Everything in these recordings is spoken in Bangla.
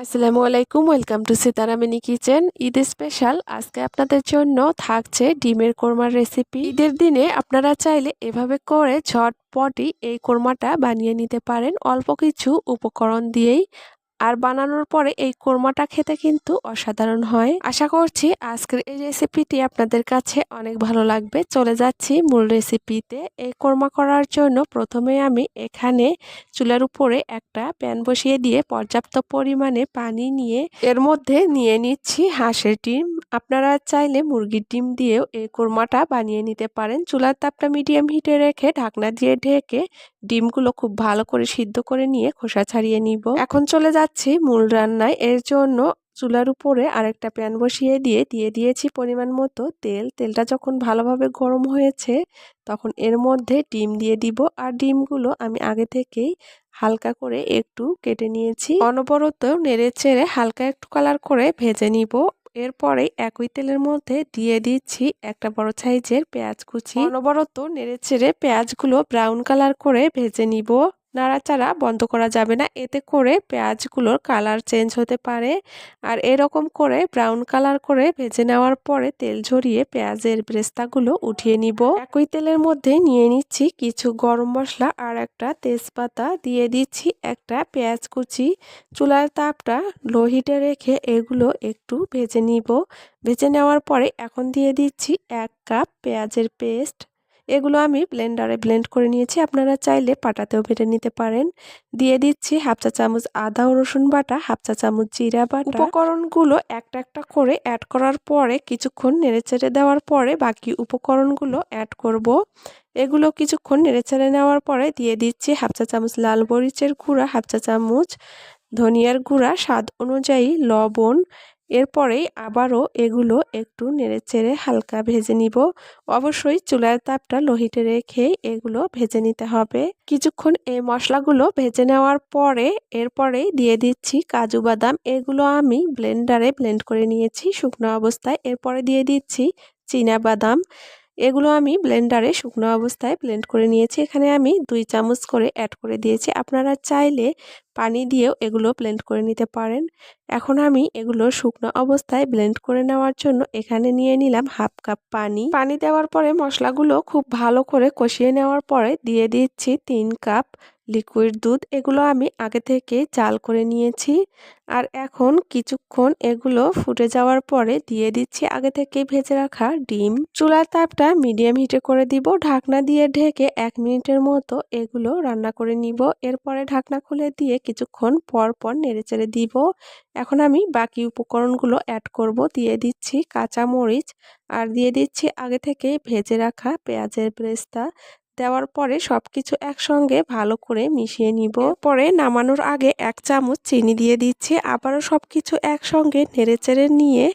আসসালামু আলাইকুম ওয়েলকাম টু সিতারামিনি কিচেন ঈদ স্পেশাল আজকে আপনাদের জন্য থাকছে ডিমের কোরমার রেসিপি ঈদের দিনে আপনারা চাইলে এভাবে করে ঝটপটই এই কোরমাটা বানিয়ে নিতে পারেন। অল্প কিছু উপকরণ দিয়েই আর বানানোর পরে এই কোরমাটা খেতে কিন্তু অসাধারণ হয়। আশা করছি আজকের এই রেসিপিটি আপনাদের কাছে অনেক ভালো লাগবে। চলে যাচ্ছি মূল রেসিপিতে এই কোরমা করার জন্য প্রথমে আমি এখানে চুলার উপরে একটা প্যান বসিয়ে দিয়ে পর্যাপ্ত পরিমাণে পানি নিয়ে এর মধ্যে নিয়ে নিচ্ছি হাঁসের ডিম আপনারা চাইলে মুরগির ডিম দিয়েও এই কোরমাটা বানিয়ে নিতে পারেন। চুলার তাপটা মিডিয়াম হিটে রেখে ঢাকনা দিয়ে ঢেকে ডিমগুলো খুব ভালো করে সিদ্ধ করে নিয়ে খোসা ছাড়িয়ে নিব। এখন চলে যাচ্ছি মূল রান্নায়। এর জন্য চুলার উপরে আরেকটা প্যান বসিয়ে দিয়ে দিয়ে দিয়েছি পরিমাণ মতো তেল। তেলটা যখন ভালোভাবে গরম হয়েছে তখন এর মধ্যে ডিম দিয়ে দিব। আর ডিমগুলো আমি আগে থেকেই হালকা করে একটু কেটে নিয়েছি। অনবরত নেড়ে চেড়ে হালকা একটু কালার করে ভেজে নিব। এরপরে একই তেলের মধ্যে দিয়ে দিচ্ছি একটা বড় সাইজের পেঁয়াজ কুচি। অনবরত নেড়ে ছেড়ে পেঁয়াজগুলো ব্রাউন কালার করে ভেজে নিব। নাড়াচাড়া বন্ধ করা যাবে না। এতে করে পেঁয়াজগুলোর কালার চেঞ্জ হতে পারে আর এরকম করে ব্রাউন কালার করে ভেজে নেওয়ার পরে তেল ঝরিয়ে পেঁয়াজের ব্রেস্তাগুলো উঠিয়ে নিব। একই তেলের মধ্যে নিয়ে নিচ্ছি কিছু গরম মশলা আর একটা তেজপাতা। দিয়ে দিচ্ছি একটা পেঁয়াজ কুচি। চুলার তাপটা লো হিটে রেখে এগুলো একটু ভেজে নিব। ভেজে নেওয়ার পরে এখন দিয়ে দিচ্ছি এক কাপ পেঁয়াজের পেস্ট। এগুলো আমি ব্লেন্ডারে ব্লেন্ড করে নিয়েছি। আপনারা চাইলে পাটাতেও বেটে নিতে পারেন। দিয়ে দিচ্ছি হাফ চা চামচ আদা ও রসুন বাটা, হাফ চা চামচ জিরা বাটা। উপকরণগুলো একটা একটা করে অ্যাড করার পরে, কিছুক্ষণ নেড়েচেড়ে দেওয়ার পরে বাকি উপকরণগুলো অ্যাড করব। এগুলো কিছুক্ষণ নেড়েচেড়ে নেওয়ার পরে দিয়ে দিচ্ছি হাফ চা চামচ লাল মরিচের গুঁড়া, হাফ চা চামচ ধনিয়ার গুঁড়া, স্বাদ অনুযায়ী লবণ এরপরেই আবারও এগুলো একটু নেড়েচেড়ে হালকা ভেজে নিব। অবশ্যই চুলার তাপটা লোহিটে রেখে এগুলো ভেজে নিতে হবে। কিছুক্ষণ এই মশলাগুলো ভেজে নেওয়ার পরে এরপরেই দিয়ে দিচ্ছি কাজু বাদাম। এগুলো আমি ব্লেন্ডারে ব্লেন্ড করে নিয়েছি শুকনো অবস্থায়। এরপরে দিয়ে দিচ্ছি চীনা বাদাম। এগুলো আমি ব্লেন্ডারে শুকনো অবস্থায় ব্লেন্ড করে নিয়েছি। এখানে আমি দুই চামচ করে অ্যাড করে দিয়েছি। আপনারা চাইলে পানি দিয়েও এগুলো ব্লেন্ড করে নিতে পারেন। এখন আমি এগুলো শুকনো অবস্থায় ব্লেন্ড করে নেওয়ার জন্য এখানে নিয়ে নিলাম হাফ কাপ পানি। পানি দেওয়ার পরে মশলাগুলো খুব ভালো করে কষিয়ে নেওয়ার পরে দিয়ে দিচ্ছি তিন কাপ লিকুইড দুধ এগুলো আমি আগে থেকে চাল করে নিয়েছি। আর এখন কিছুক্ষণ এগুলো ফুটে যাওয়ার পরে দিয়ে দিচ্ছি আগে থেকে ভেজে রাখা ডিম। চুলার তাপটা মিডিয়াম হিটে করে দিব। ঢাকনা দিয়ে ঢেকে এক মিনিটের মতো এগুলো রান্না করে নিব। এরপরে ঢাকনা খুলে দিয়ে কিছুক্ষণ পর পর নেড়েচেড়ে দিব। এখন আমি বাকি উপকরণগুলো অ্যাড করব। দিয়ে দিচ্ছি কাঁচা মরিচ আর দিয়ে দিচ্ছি আগে থেকে ভেজে রাখা পেঁয়াজের ব্রেস্তা। দেওয়ার পরে সব কিছু একসঙ্গে ভালো করে মিশিয়ে নিব। পরে নামানোর আগে এক চামচ চিনি দিয়ে দিচ্ছি। আবারও সব কিছু একসঙ্গে নেড়েচেড়ে নিয়ে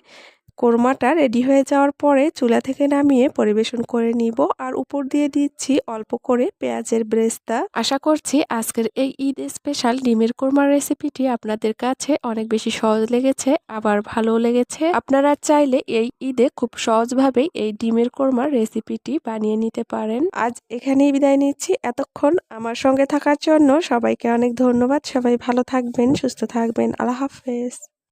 কোরমাটা রেডি হয়ে যাওয়ার পরে চুলা থেকে নামিয়ে পরিবেশন করে নিব আর উপর দিয়ে দিচ্ছি অল্প করে পেঁয়াজের ব্রেস্তা। আশা করছি আজকের এই ঈদ স্পেশাল ডিমের কোরমার রেসিপিটি আপনাদের কাছে অনেক বেশি সহজ লেগেছে, আবার ভালো লেগেছে। আপনারা চাইলে এই ঈদে খুব সহজভাবেই এই ডিমের কোরমার রেসিপিটি বানিয়ে নিতে পারেন। আজ এখানেই বিদায় নিচ্ছি। এতক্ষণ আমার সঙ্গে থাকার জন্য সবাইকে অনেক ধন্যবাদ। সবাই ভালো থাকবেন, সুস্থ থাকবেন। আল্লাহ হাফেজ।